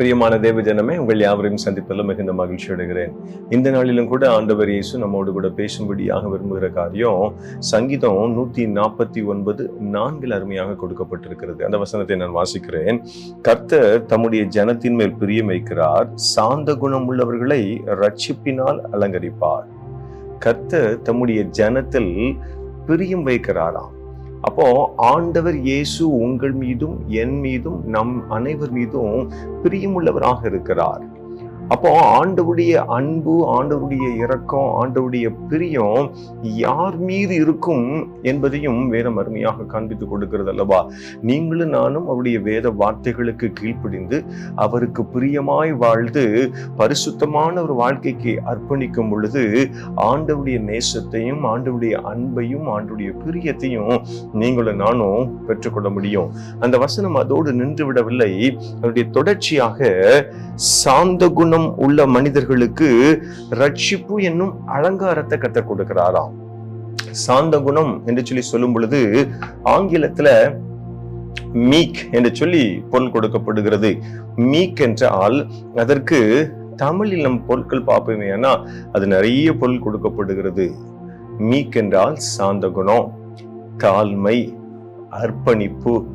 பிரியமான தேவ ஜனமே உங்கள் யாவரையும் சந்திப்பதில் மிகுந்த மகிழ்ச்சி அடைகிறேன். இந்த நாளிலும் கூட ஆண்டவர் இயேசு நம்மோடு கூட பேசும்படியாக விரும்புகிற காரியம் சங்கீதம் நூற்றி நாற்பத்தி ஒன்பது நான்கில் அருமையாக கொடுக்கப்பட்டிருக்கிறது. அந்த வசனத்தை நான் வாசிக்கிறேன். கர்த்தர் தம்முடைய ஜனத்தின் மேல் பிரியம் வைக்கிறார் சாந்த குணம் உள்ளவர்களை ரட்சிப்பினால் அலங்கரிப்பார். கர்த்தர் தம்முடைய ஜனத்தில் பிரியம் வைக்கிறாராம். அப்போ ஆண்டவர் இயேசு உங்கள் மீதும் என் மீதும் நம் அனைவர் மீதும் பிரியமுள்ளவராக இருக்கிறார். அப்போ ஆண்டவுடைய அன்பு ஆண்டவருடைய இரக்கம் ஆண்டவுடைய பிரியம் யார் மீது இருக்கும் என்பதையும் வேதம் அருமையாக காண்பித்து கொடுக்கிறது அல்லவா? நீங்களும் நானும் அவருடைய வேத வார்த்தைகளுக்கு கீழ்ப்படிந்து அவருக்கு பிரியமாய் வாழ்ந்து பரிசுத்தமான ஒரு வாழ்க்கைக்கு அர்ப்பணிக்கும் பொழுது ஆண்டவுடைய நேசத்தையும் ஆண்டவுடைய அன்பையும் ஆண்டவுடைய பிரியத்தையும் நீங்களும் நானும் பெற்றுக்கொள்ள முடியும். அந்த வசனம் அதோடு நின்று விடவில்லை. அதனுடைய தொடர்ச்சியாக சாந்த குணம் உள்ள மனிதர்களுக்கு ரட்சிப்பு என்னும் அலங்காரத்தை கற்றுக் கொடுக்கிறாராம். சாந்த குணம் என்று சொல்லி சொல்லும் பொழுது ஆங்கிலத்துல மீக் என்று சொல்லி பொருள் கொடுக்கப்படுகிறது. மீக் என்றால் அதற்கு தமிழில் நம் பொருட்கள் பார்ப்போமே அது நிறைய பொருள் கொடுக்கப்படுகிறது. மீக் என்றால் சாந்த குணம் தாழ்மை அர்ப்பணிப்பு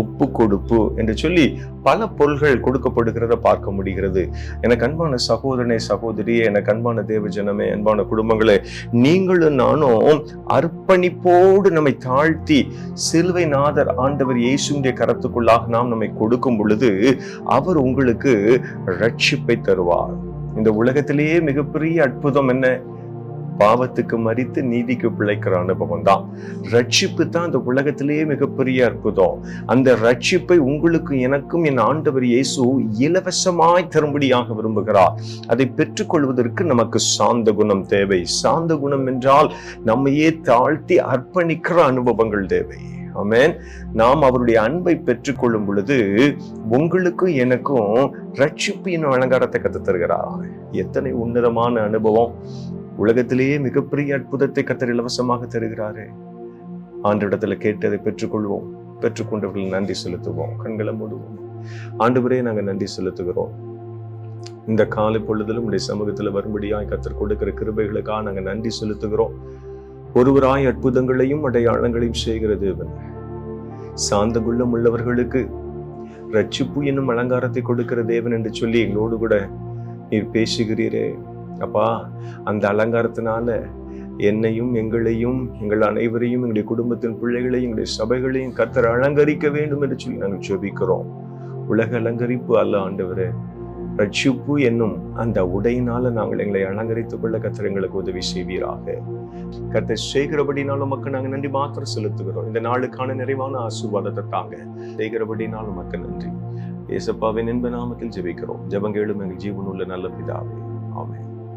ஒப்பு கொடுப்பு என்று சொல்லி பல பொருள்கள் கொடுக்கப்படுகிறத பார்க்க முடிகிறது. எனக்கு அன்பான சகோதரனே சகோதரியே எனக்கு அன்பான தேவ ஜனமே அன்பான குடும்பங்களே நீங்களும் நானும் அர்ப்பணிப்போடு நம்மை தாழ்த்தி சிலுவை நாதர் ஆண்டவர் இயேசுடைய கரத்துக்குள்ளாக நாம் நம்மை கொடுக்கும் பொழுது அவர் உங்களுக்கு ரட்சிப்பை தருவார். இந்த உலகத்திலேயே மிகப்பெரிய அற்புதம் என்ன? பாவத்துக்கு மறித்து நீதிக்கு பிழைக்கிற அனுபவம் தான். ரட்சிப்பு தான் இந்த உலகத்திலேயே மிகப்பெரிய அற்புதம். அந்த ரட்சிப்பை உங்களுக்கு எனக்கும் என் ஆண்டவர் இயேசு இலவசமாய் தரும்படியாக விரும்புகிறார். அதை பெற்றுக்கொள்வதற்கு நமக்கு சாந்த குணம் தேவை. சாந்த குணம் என்றால் நம்மையே தாழ்த்தி அர்ப்பணிக்கிற அனுபவங்கள் தேவை. ஆமேன். நாம் அவருடைய அன்பை பெற்றுக்கொள்ளும் பொழுது உங்களுக்கும் எனக்கும் ரட்சிப்பின் அலங்காரத்தை கத்து தருகிறார் எத்தனை உன்னதமான அனுபவம். உலகத்திலேயே மிகப்பெரிய அற்புதத்தை கத்தர் இலவசமாக தருகிறாரே. ஆண்டிடத்துல கேட்டதை பெற்றுக்கொள்வோம். பெற்றுக்கொண்டவர்கள் நன்றி செலுத்துவோம். கண்களை மூடுவோம். ஆண்டுவரே நாங்கள் நன்றி செலுத்துகிறோம். இந்த காலை பொழுதிலும் உடைய சமூகத்துல வரும்படியாய் கத்தர் கொடுக்கிற கிருபைகளுக்காக நாங்கள் நன்றி செலுத்துகிறோம். ஒருவராய் அற்புதங்களையும் அடையாளங்களையும் செய்கிற தேவன். சாந்த குள்ளம் உள்ளவர்களுக்கு ரட்சிப்பு என்னும் அலங்காரத்தை கொடுக்கிற தேவன் என்று சொல்லி எங்களோடு கூட நீர் பேசுகிறீரே. அப்பா அந்த அலங்காரத்தினால என்னையும் எங்களையும் எங்கள் அனைவரையும் எங்களுடைய குடும்பத்தின் பிள்ளைகளையும் எங்களுடைய சபைகளையும் கத்தர் அலங்கரிக்க வேண்டும் என்று சொல்லி நாங்கள் ஜெபிக்கிறோம். உலக அலங்கரிப்பு அல்ல ஆண்டவரே. ரட்சிப்பு என்னும் அந்த உடையினால நாங்கள் எங்களை அலங்கரித்துக் கொள்ள கத்தர் எங்களுக்கு உதவி செய்வீராக. கத்தை செய்கிறபடினாலும் மக்கள் நாங்கள் நன்றி மாத்திரம் செலுத்துகிறோம். இந்த நாளுக்கான நிறைவான ஆசீர்வாதத்தை தாங்க. செய்கிறபடினாலும் மக்கள் நன்றி. ஏசப்பாவின் என்ப நாமத்தில் ஜெபிக்கிறோம். ஜபங்கேளும் எங்கள் ஜீவனுள்ள நல்ல பிதாவே. ஆமே